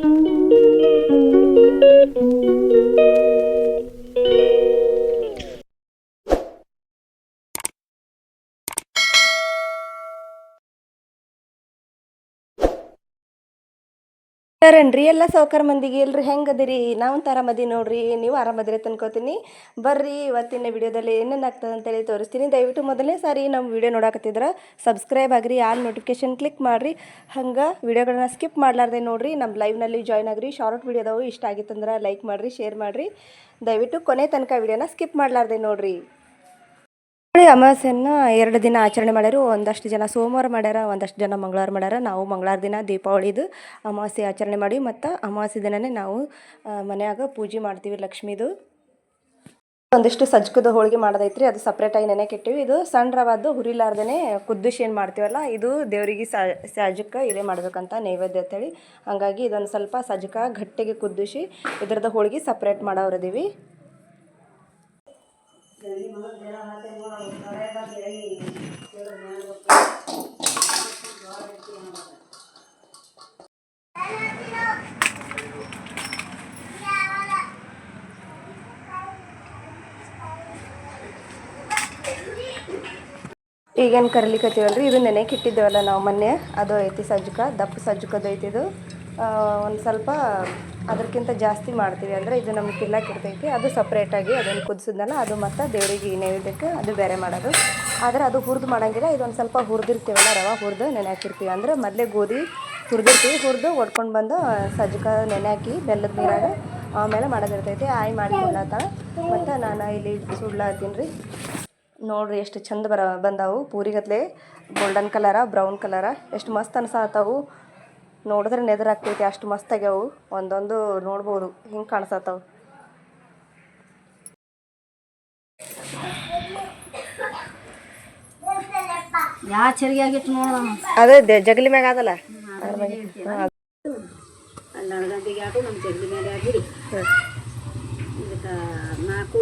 Thank you. ಯಾರನ್ರಿ ಎಲ್ಲ ಸೌಕರ್ ಮಂದಿಗೆ ಎಲ್ರಿ ಹೆಂಗದಿರಿ ನಾವಂತ ನಾವು ಆರಾಮದಿ ನೋಡ್ರಿ, ನೀವು ಆರಾಮದಿರಿ ಅನ್ಕೋತೀನಿ ಬರ್ರಿ, ಇವತ್ತಿನ ವಿಡಿಯೋದಲ್ಲಿ ಏನೇನು ಆಗ್ತದೆ ಅಂತೇಳಿ ತೋರಿಸ್ತೀನಿ. ದಯವಿಟ್ಟು ಮೊದಲನೇ ಸಾರಿ ನಮ್ಮ ವಿಡಿಯೋ ನೋಡಕತ್ತಿದ್ರೆ, ಸಬ್ಸ್ಕ್ರೈಬ್ ಆಗಿರಿ, ಆಲ್ ನೋಟಿಫಿಕೇಶನ್ ಕ್ಲಿಕ್ ಮಾಡಿರಿ. ಹಂಗೆ ವಿಡಿಯೋಗಳನ್ನ ಸ್ಕಿಪ್ ಮಾಡಲಾರ್ದೆ ನೋಡ್ರಿ ನಮ್ಮ ಲೈವ್ನಲ್ಲಿ ಜಾಯ್ನ್ ಆಗಿರಿ. ಶಾರ್ಟ್ ವಿಡಿಯೋದವು ಇಷ್ಟ ಆಗಿತ್ತಂದ್ರೆ ಲೈಕ್ ಮಾಡಿರಿ, ಶೇರ್ ಮಾಡಿರಿ. ದಯವಿಟ್ಟು ಕೊನೆ ತನಕ ವಿಡಿಯೋನ ಸ್ಕಿಪ್ ಮಾಡಲಾರ್ದೆ ನೋಡ್ರಿ. ಅಮಾವಾಸ್ಯೆನ ಎರಡು ದಿನ ಆಚರಣೆ ಮಾಡ್ಯಾರು. ಒಂದಷ್ಟು ಜನ ಸೋಮವಾರ ಮಾಡ್ಯಾರ, ಒಂದಷ್ಟು ಜನ ಮಂಗಳವಾರ ಮಾಡ್ಯಾರ. ನಾವು ಮಂಗಳವಾರ ದಿನ ದೀಪಾವಳಿದು ಅಮಾವಾಸ್ಯೆ ಆಚರಣೆ ಮಾಡಿ ಮತ್ತು ಅಮಾವಾಸ್ಯೆ ದಿನನೇ ನಾವು ಮನೆಯಾಗ ಪೂಜೆ ಮಾಡ್ತೀವಿ ಲಕ್ಷ್ಮೀದು. ಒಂದಿಷ್ಟು ಸಜ್ಕದ ಹೋಳಿಗೆ ಮಾಡೋದೈತ್ರಿ, ಅದು ಸಪ್ರೇಟಾಗಿ ನೆನೆಗೆ ಇದು ಸಣ್ಣ ರವಾದ್ದು ಹುರಿಲಾರ್ದೇ ಕುದ್ದುಶಿ ಏನು ಮಾಡ್ತೀವಲ್ಲ, ಇದು ದೇವರಿಗೆ ಸಜ್ಜಕ್ಕೆ ಇದೇ ಮಾಡ್ಬೇಕಂತ ನೈವೇದ್ಯ ಅಂತೇಳಿ. ಹಾಗಾಗಿ ಇದೊಂದು ಸ್ವಲ್ಪ ಸಜ್ಜಕ ಗಟ್ಟಿಗೆ ಕುದ್ದುಶಿ ಇದ್ರದ್ದು ಹೋಳಿಗೆ ಸಪ್ರೇಟ್ ಮಾಡೋರದೀವಿ ಈಗೇನು ಕರಿಲಿಕತ್ತೀವಲ್ರಿ ಇದು ನೆನೆಗೆ ಇಟ್ಟಿದ್ದೇವಲ್ಲ ನಾವು ಮೊನ್ನೆ. ಅದು ಐತಿ ಸಜ್ಜಕ, ದಪ್ಪ ಸಜ್ಜಕದು ಐತಿ ಇದು. ಒಂದು ಸ್ವಲ್ಪ ಅದಕ್ಕಿಂತ ಜಾಸ್ತಿ ಮಾಡ್ತೀವಿ ಅಂದರೆ ಇದು ನಮ್ಗೆ ತಿನ್ನಕ್ಕೆ ಇರ್ತೈತಿ. ಅದು ಸಪ್ರೇಟಾಗಿ ಅದನ್ನು ಕುದಿಸಿದ್ನಲ್ಲ, ಅದು ಮತ್ತು ದೇವರಿಗೆ ನೈವೇದ್ಯಕ್ಕೆ ಅದು ಬೇರೆ ಮಾಡೋದು. ಆದರೆ ಅದು ಹುರಿದು ಮಾಡೋಂಗಿಲ್ಲ. ಇದೊಂದು ಸ್ವಲ್ಪ ಹುರಿದಿರ್ತೀವಲ್ಲ, ರವೆ ಹುರಿದು ನೆನೆ ಹಾಕಿರ್ತೀವಿ. ಅಂದರೆ ಮೊದಲೇ ಗೋಧಿ ಹುರಿದಿರ್ತೀವಿ ಹುರಿದು ಒಡ್ಕೊಂಡು ಬಂದು ಸಜ್ಜಕ ನೆನೆ ಹಾಕಿ ಬೆಲ್ಲದ ನೀರಾಗ ಆಮೇಲೆ ಮಾಡೋದಿರ್ತೈತಿ ಆಯ್ ಮಾಡಿ ಕೊಡ್ಲತ್ತಾಳ ಮತ್ತು ನಾನು ಇಲ್ಲಿ ಸುಡ್ಲಾತ್ತೀನಿ ರೀ. ನೋಡ್ರಿ ಎಷ್ಟು ಚಂದ ಬರ, ಬಂದಾವು. ಪೂರಿಗತ್ಲೆ ಗೋಲ್ಡನ್ ಕಲರ ಬ್ರೌನ್ ಕಲರ ಎಷ್ಟು ಮಸ್ತ್ ಅನ್ಸಾತಾವು. ನೋಡಿದ್ರೆ ನೆದರಾಗ್ತೈತಿ ಅಷ್ಟು ಮಸ್ತ್ ಆಗ್ಯಾವು. ಒಂದೊಂದು ನೋಡ್ಬೋದು, ಹಿಂಗೆ ಕಾಣಿಸತ್ತಾವು ಯಾ ಚರಿಗೆ ಆಗಿತ್ತು ನೋಡ ಅದೇ ಜಗಲಿ ಮ್ಯಾಗ ಅದಲ್ಲ. ಹಬ್ಬಕ್ಕ ಮೌಷಿ ಆಟು ನಮ್ಮ ಜಗಲಿ ಮೇಲೆ ಆಗಿರಿ. ಇದಕ್ಕೆ ನಾಲ್ಕು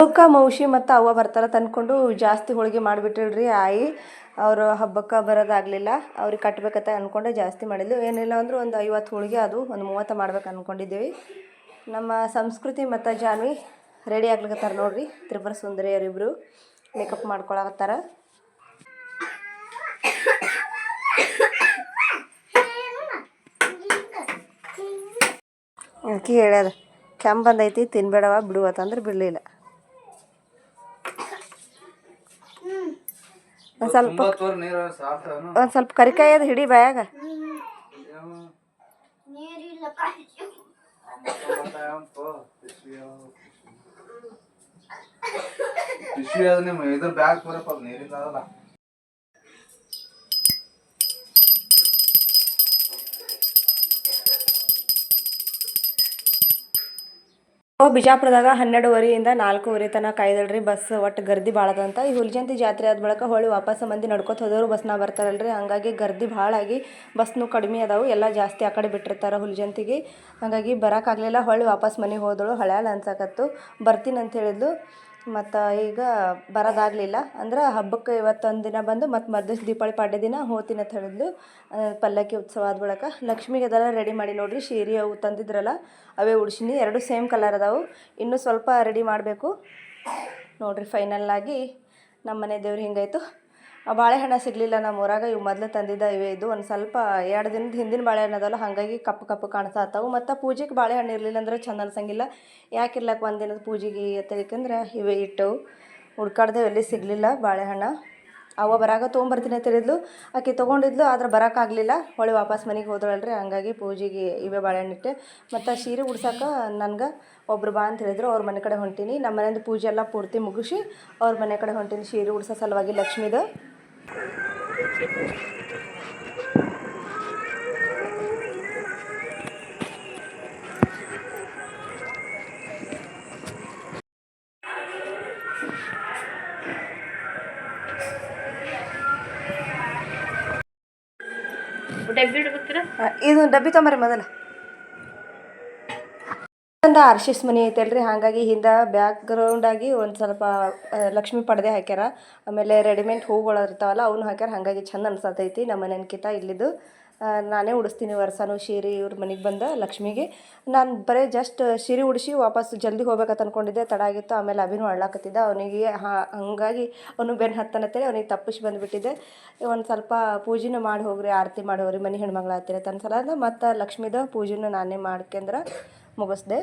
ಹಬ್ಬಕ್ಕೆ ಮೌಶಿ ಮತ್ತು ಅವ್ವ ಬರ್ತಾರ ತಂದ್ಕೊಂಡು ಜಾಸ್ತಿ ಹೋಳಿಗೆ ಮಾಡಿಬಿಟ್ಟಿಳ್ರಿ ಆಯಿ. ಅವರು ಹಬ್ಬಕ್ಕೆ ಬರೋದಾಗಲಿಲ್ಲ. ಅವ್ರಿಗೆ ಕಟ್ಬೇಕಂತ ಅಂದ್ಕೊಂಡೆ ಜಾಸ್ತಿ ಮಾಡಿದ್ವಿ ಏನಿಲ್ಲ ಅಂದ್ರೆ ಒಂದು ಐವತ್ತು ಹೋಳಿಗೆ ಅದು ಒಂದು ಮೂವತ್ತು ಮಾಡ್ಬೇಕು ಅಂದ್ಕೊಂಡಿದ್ದೀವಿ ನಮ್ಮ ಸಂಸ್ಕೃತಿ ಮತ್ತು ಜಾನ್ವಿ ರೆಡಿ ಆಗ್ಲಿಕತ್ತಾರ ನೋಡ್ರಿ. ತ್ರಿಪುರ ಸುಂದರಿಯರಿಬ್ಬರು ಮೇಕಪ್ ಮಾಡ್ಕೊಳಕತ್ತಾರ. ಅಕ್ಕಿ ಹೇಳ್ಯದ ಕೆಮ್ಮು ಬಂದೈತಿ ತಿನ್ಬೇಡವ ಬಿಡುವತ್ತಂದ್ರೆ ಬಿಡಲಿಲ್ಲ. ಒಂದು ಸ್ವಲ್ಪ ಒಂದು ಸ್ವಲ್ಪ ಕರಿಕಾಯಿ ಅದು ಹಿಡಿ ಬಾಯಾಗ. ಪಿಶವಿ ಬಿಜಾಪುರದಾಗ ಹನ್ನೆರಡುವರೆಯಿಂದ ನಾಲ್ಕೂವರೆ ತನಕ ಕಾಯ್ದಳ್ರಿ, ಬಸ್ ಒಟ್ಟು ಗರ್ದಿ ಭಾಳ ಅದಂತ ಈ ಹುಲ್ಜಂತಿ ಜಾತ್ರೆ ಆದ ಬಳಿಕ ಹೊಳ್ಳಿ ವಾಪಸ್ ಮಂದಿ ನಡ್ಕೊತ ಹೋದವರು ಬಸ್ನ ಬರ್ತಾರಲ್ರಿ. ಹಂಗಾಗಿ ಗರ್ದಿ ಭಾಳ ಆಗಿ ಬಸ್ನು ಕಡಿಮೆ ಅದಾವು. ಎಲ್ಲ ಜಾಸ್ತಿ ಆ ಕಡೆ ಬಿಟ್ಟಿರ್ತಾರೆ ಹುಲ್ಜಂತಿಗೆ. ಹಾಗಾಗಿ ಬರೋಕ್ಕಾಗಲಿಲ್ಲ ಹೊಳ್ಳಿ ವಾಪಸ್ ಮನೆಗೆ ಹೋದಳು. ಹಳ್ಯಾಳ ಅನ್ಸಕತ್ತು. ಬರ್ತೀನಿ ಅಂತ ಹೇಳಿದ್ಲು. ಮತ್ತು ಈಗ ಬರೋದಾಗಲಿಲ್ಲ. ಅಂದ್ರೆ ಹಬ್ಬಕ್ಕೆ ಇವತ್ತೊಂದು ದಿನ ಬಂದು ಮತ್ತು ಮರ್ದಿವ್ಸ ದೀಪಾವಳಿ ಪಾಡ್ಯ ದಿನ ಹೋತಿನ ಅಂತ ಪಲ್ಲಕ್ಕಿ ಉತ್ಸವ ಆದ ಬಳಿಕ. ಲಕ್ಷ್ಮಿಗೆ ಅದೆಲ್ಲ ರೆಡಿ ಮಾಡಿ ನೋಡಿರಿ, ಸೀರೆ ಅವು ತಂದಿದ್ರಲ್ಲ, ಅವೇ ಉಡ್ಸಿನಿ. ಎರಡು ಸೇಮ್ ಕಲರ್ ಅದಾವು. ಇನ್ನೂ ಸ್ವಲ್ಪ ರೆಡಿ ಮಾಡಬೇಕು. ನೋಡಿರಿ ಫೈನಲ್ ಆಗಿ ನಮ್ಮ ಮನೆ ದೇವ್ರು ಹಿಂಗಾಯ್ತು. ಬಾಳೆಹಣ್ಣು ಸಿಗಲಿಲ್ಲ ನಮ್ಮ ಊರಾಗ, ಇವು ಮೊದಲು ತಂದಿದ್ದ ಇವೆ ಇದು. ಒಂದು ಸ್ವಲ್ಪ ಎರಡು ದಿನದ ಹಿಂದಿನ ಬಾಳೆಹಣ್ಣು ಅದಲ್ಲ, ಹಾಗಾಗಿ ಕಪ್ಪು ಕಪ್ಪು ಕಾಣಿಸ್ತಾವು ಮತ್ತು ಪೂಜೆಗೆ ಬಾಳೆಹಣ್ಣು ಇರಲಿಲ್ಲ ಅಂದ್ರೆ ಚಂದ ಅನ್ಸಂಗಿಲ್ಲ. ಯಾಕೆ ಇರ್ಲಕ್ಕ ಒಂದು ದಿನದ ಪೂಜೆಗೆ ಅಂತೇಳಿಕಂದ್ರೆ ಇವೆ ಇಟ್ಟವು. ಹುಡ್ಕಾಡ್ದೆ ಎಲ್ಲಿ ಸಿಗಲಿಲ್ಲ ಬಾಳೆಹಣ್ಣು. ಅವ ಬರಾಗ ತೊಗೊಂಬರ್ತೀನಿ ಅಂತ ಆಕೆ ತೊಗೊಂಡಿದ್ಲು, ಆದ್ರೆ ಬರೋಕ್ಕಾಗಲಿಲ್ಲ ಹೊಳೆ ವಾಪಸ್ ಮನೆಗೆ ಹೋದಳಲ್ರಿ, ಹಂಗಾಗಿ ಪೂಜೆಗೆ ಇವೆ ಬಾಳೆಹಣ್ಣು ಇಟ್ಟೆ. ಮತ್ತು ಸೀರೆ ಉಡ್ಸೋಕೆ ನನಗೆ ಒಬ್ರು ಬಾ ಅಂತ ಹೇಳಿದ್ರು, ಅವ್ರ ಮನೆ ಕಡೆ ಹೊಂಟೀನಿ. ನಮ್ಮ ಮನೆಯಿಂದ ಪೂಜೆ ಎಲ್ಲ ಪೂರ್ತಿ ಮುಗಿಸಿ, ಅವ್ರ ಮನೆ ಕಡೆ ಹೊಂಟೀನಿ ಸೀರೆ ಉಡ್ಸೋ ಸಲುವಾಗಿ ಲಕ್ಷ್ಮೀದು. ಇದು ಡಬ್ಬಿ ತೊಂಬರಿ ಮೊದಲ. ಒಂದು ಆರ್ಶಿಸ್ ಮನೆ ಐತಲ್ರಿ ಹಾಗಾಗಿ ಹಿಂದೆ ಬ್ಯಾಕ್ ಗ್ರೌಂಡ್ ಆಗಿ ಒಂದು ಸ್ವಲ್ಪ ಲಕ್ಷ್ಮಿ ಪಡದೆ ಹಾಕ್ಯಾರ. ಆಮೇಲೆ ರೆಡಿಮೇಡ್ ಹೂಗಳು ಇರ್ತಾವಲ್ಲ, ಅವನು ಹಾಕ್ಯಾರ. ಹಾಗಾಗಿ ಚಂದ ಅನ್ಸತೈತಿ ನಮ್ಮ ಮನೆನ್ಕಿತ ಇಲ್ಲಿದ್ದು ನಾನೇ ಉಡಿಸ್ತೀನಿ ವರ್ಷನೂ ಸೀರೆ ಇವ್ರ ಮನೆಗೆ ಬಂದ ಲಕ್ಷ್ಮಿಗೆ. ನಾನು ಬರೀ ಜಸ್ಟ್ ಸೀರೆ ಉಡಿಸಿ ವಾಪಸ್ ಜಲ್ದಿ ಹೋಗ್ಬೇಕಂತ ಅಂದ್ಕೊಂಡಿದ್ದೆ ತಡ ಆಗಿತ್ತು. ಆಮೇಲೆ ಅಭಿನೂ ಅಳ್ಳಾಕತ್ತಿದ್ದ. ಅವನಿಗೆ ಹಾಗಾಗಿ ಅವನು ಬೆನ್ನು ಹತ್ತನತ್ತೇಳಿ ಅವನಿಗೆ ತಪ್ಪಿಸಿ ಬಂದುಬಿಟ್ಟಿದ್ದೆ ಒಂದು ಸ್ವಲ್ಪ ಪೂಜೆನೂ ಮಾಡಿ ಹೋಗ್ರಿ, ಆರತಿ ಮಾಡಿ ಹೋಗ್ರಿ, ಮನೆ ಹೆಣ್ಮಗಳ ಹತ್ತಿರ ತನ್ನ ಸಲ ಮತ್ತು ಲಕ್ಷ್ಮೀದ ಪೂಜೆನೂ ನಾನೇ ಮಾಡ್ಕೊಂಡ್ರೆ ಮುಗಿಸ್ದೆ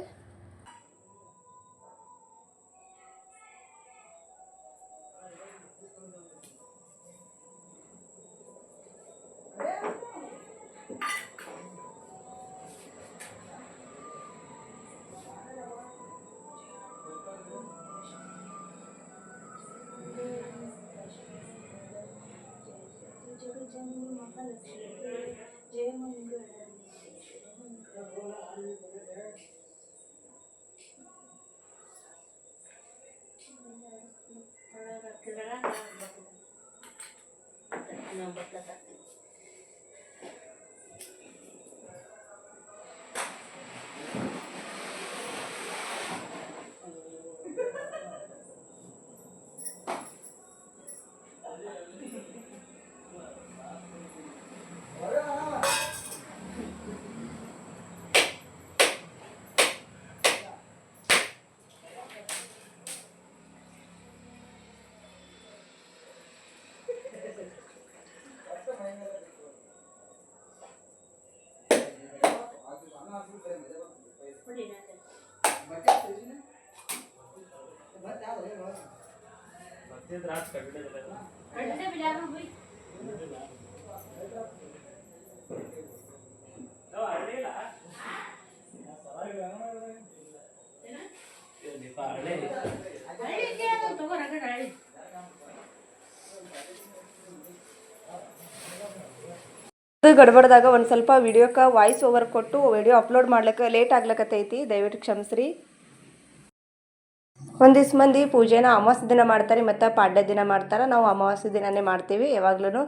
Sila lang, bato. Nang bato ಗಡ್ಬಡ್ದಾಗ ಒಂದು ಸ್ವಲ್ಪ ವಿಡಿಯೋಕ್ಕೆ ವಾಯ್ಸ್ ಓವರ್ ಕೊಟ್ಟು ವಿಡಿಯೋ ಅಪ್ಲೋಡ್ ಮಾಡ್ಲಿಕ್ಕೆ ಲೇಟ್ ಆಗ್ಲಕತ್ತೈತಿ. ದಯವಿಟ್ಟು ಕ್ಷಮಿಸ್ರಿ. ಒಂದಿಷ್ಟು ಮಂದಿ ಪೂಜೆನ ಅಮಾವಾಸ್ಯ ದಿನ ಮಾಡ್ತಾರೆ, ಮತ್ತು ಪಾಡ್ಯ ದಿನ ಮಾಡ್ತಾರೆ. ನಾವು ಅಮಾವಾಸ್ಯೆ ದಿನನೇ ಮಾಡ್ತೀವಿ. ಯಾವಾಗ್ಲೂ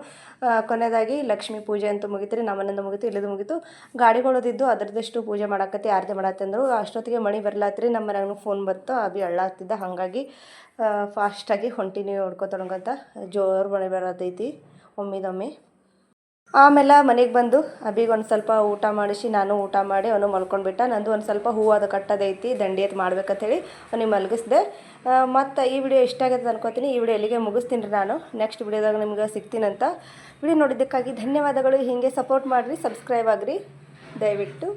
ಕೊನೆಯದಾಗಿ ಲಕ್ಷ್ಮೀ ಪೂಜೆ ಅಂತೂ ಮುಗಿತ್ರಿ ನಮ್ಮನೆಯಿಂದ ಮುಗಿತು, ಇಲ್ಲದು ಮುಗಿತು. ಗಾಡಿಗಳದಿದ್ದು ಅದರದಷ್ಟು ಪೂಜೆ ಮಾಡಾಕತ್ತಿ, ಆರತಿ ಮಾಡತ್ತೆ ಅಂದರು. ಅಷ್ಟೊತ್ತಿಗೆ ಮಣಿ ಬರ್ಲಾತ್ರಿ, ನಮ್ಮ ಮನೆಯಾಗೂ ಫೋನ್ ಬಂತು. ಅಭಿ ಅಳ್ಳಾಗ್ತಿದ್ದ ಹಾಗಾಗಿ ಫಾಸ್ಟಾಗಿ ಹೊಂಟಿನಿ ಹೊಡ್ಕೊತೊಳಗಂತ ಜೋರು ಮಳೆ ಬರತೈತಿ. ಒಮ್ಮಿದೊಮ್ಮೆ. ಆಮೇಲೆ ಮನೆಗೆ ಬಂದು ಅಬಿಗೆ ಒಂದು ಸ್ವಲ್ಪ ಊಟ ಮಾಡಿಸಿ, ನಾನು ಊಟ ಮಾಡಿ ಅವನು ಮಲ್ಕೊಂಡ್ಬಿಟ್ಟ ನಂದು ಒಂದು ಸ್ವಲ್ಪ ಹೂವು ಅದು ಕಟ್ಟೋದೈತಿ ದಂಡಿ ಎತ್ತು ಮಾಡ್ಬೇಕಂತೇಳಿ ಅವನಿಗೆ ಮಲಗಿಸ್ದೆ. ಮತ್ತು ಈ ವಿಡಿಯೋ ಇಷ್ಟ ಆಗುತ್ತೆ ಅನ್ಕೋತೀನಿ. ಈ ವಿಡಿಯೋ ಎಲ್ಲಿಗೆ ಮುಗಿಸ್ತೀನಿ ರೀ ನಾನು. ನೆಕ್ಸ್ಟ್ ವಿಡಿಯೋದಾಗ ನಿಮ್ಗೆ ಸಿಗ್ತೀನಂತ. ವಿಡಿಯೋ ನೋಡಿದ್ದಕ್ಕಾಗಿ ಧನ್ಯವಾದಗಳು. ಹೀಗೆ ಸಪೋರ್ಟ್ ಮಾಡಿರಿ ಸಬ್ಸ್ಕ್ರೈಬ್ ಆಗಿರಿ. ದಯವಿಟ್ಟು.